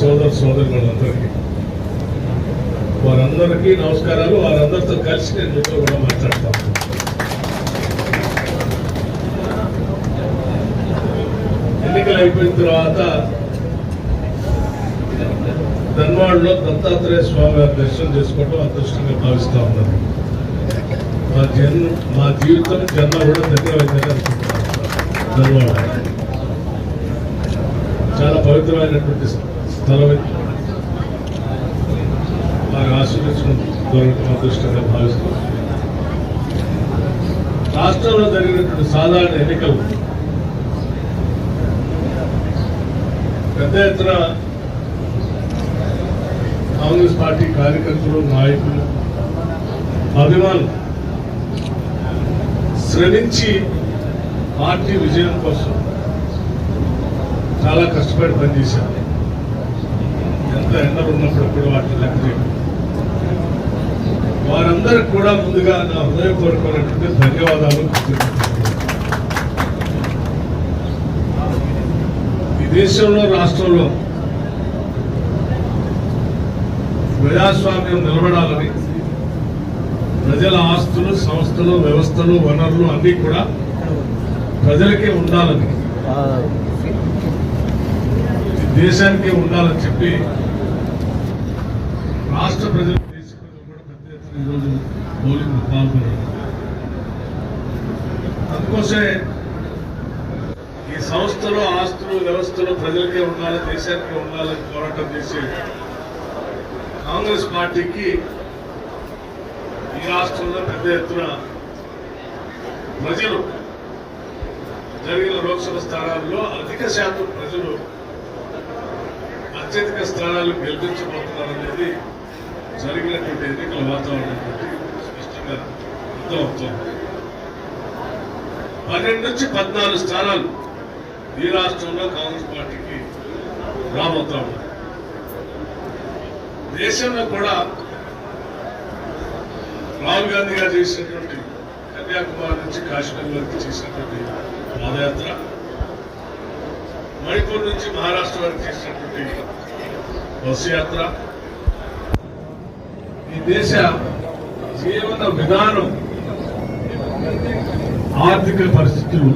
సోదర సోదరులందరికీ. వారందరికీ నమస్కారాలు వారందరితో కలిసి నేను మీతో కూడా మాట్లాడతాను. ఎన్నికలు అయిపోయిన తర్వాత ధన్వాడలో దత్తాత్రేయ స్వామి వారి దర్శనం చేసుకోవడం అదృష్టంగా భావిస్తూ ఉన్నాను. మా జన్మ మా జీవితం జన్మ కూడా ధన్యవాదాలు అనుకుంటున్నాను. ధన్వాడ. చాలా పవిత్రమైనటువంటి స్థలం ఇది. అదృష్టంగా భావిస్తున్నాను రాష్ట్రంలో జరిగినటువంటి సాధారణ ఎన్నికలు పెద్ద ఎత్తున కాంగ్రెస్ పార్టీ కార్యకర్తలు నాయకులు అభిమానులు శ్రమించి పార్టీ విజయం కోసం చాలా కష్టపడి పనిచేశారు ఎంత ఎండలు ఉన్నప్పుడు కూడా వాటిని లెక్క వారందరికి కూడా ముందుగా నా హృదయపూర్వకమైనటువంటి ధన్యవాదాలు. ఈ దేశంలో రాష్ట్రంలో ప్రజాస్వామ్యం నిలబడాలని ప్రజల ఆస్తులు సంస్థలు వ్యవస్థలు వనరులు అన్నీ కూడా ప్రజలకే ఉండాలని దేశానికే ఉండాలని చెప్పి రాష్ట్ర ప్రజలు దేశ ప్రజలు కూడా పెద్ద ఎత్తున ఈరోజు పోలింగ్ పాల్గొన్నారు అందుకోసమే ఈ సంస్థలు ఆస్తులు వ్యవస్థలు ప్రజలకే ఉండాలి దేశానికి ఉండాలని పోరాటం చేసే కాంగ్రెస్ పార్టీకి ఈ రాష్ట్రంలో పెద్ద ఎత్తున ప్రజలు జరిగిన లోక్సభ స్థానాల్లో అధిక శాతం ప్రజలు అత్యధిక స్థానాలు గెలిపించబోతున్నారనేది జరిగినటువంటి ఎన్నికల వాతావరణం స్పష్టంగా అర్థమవుతోంది పన్నెండు నుంచి పద్నాలుగు స్థానాలు ఈ రాష్ట్రంలో కాంగ్రెస్ పార్టీకి రాబోతా ఉన్నాయి. దేశంలో కూడా రాహుల్ గాంధీ గారు చేసినటువంటి కన్యాకుమారి నుంచి కాశ్మీర్ వరకు చేసినటువంటి పాదయాత్ర మణిపూర్ నుంచి మహారాష్ట్ర వరకు చేసినటువంటి బస్సు యాత్ర ఈ దేశ జీవన విధానం ఆర్థిక పరిస్థితులు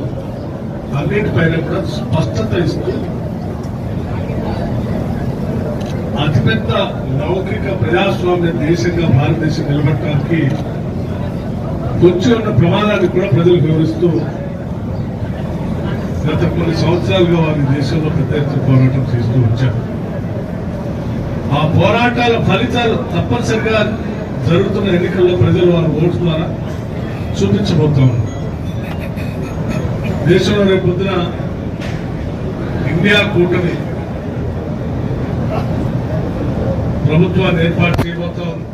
అన్నిటిపైన కూడా స్పష్టత ఇస్తూ అతిపెద్ద లౌకిక ప్రజాస్వామ్య దేశంగా భారతదేశం నిలబడటానికి వచ్చి ఉన్న ప్రమాదాన్ని కూడా ప్రజలు వివరిస్తూ గత కొన్ని సంవత్సరాలుగా వారి దేశంలో పెద్ద ఎత్తున పోరాటం చేస్తూ వచ్చారు. ఆ పోరాటాల ఫలితాలు తప్పనిసరిగా జరుగుతున్న ఎన్నికల్లో ప్రజలు వారి ఓటు ద్వారా చూపించబోతా ఉన్నారు దేశంలో రేపు పొద్దున ఇండియా కూటమి ప్రభుత్వాన్ని ఏర్పాటు చేయబోతా ఉంది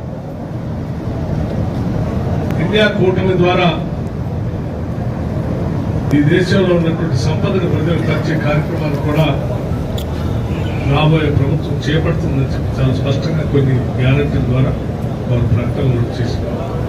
ఇండియా కూటమి ద్వారా ఈ దేశంలో ఉన్నటువంటి సంపదను ప్రజలు పరిచే కార్యక్రమాలు కూడా రాబోయే ప్రభుత్వం చేపడుతుందని చెప్పి చాలా స్పష్టంగా కొన్ని గ్యారంటీల ద్వారా వారు ప్రకటనలు చేసుకోవాలి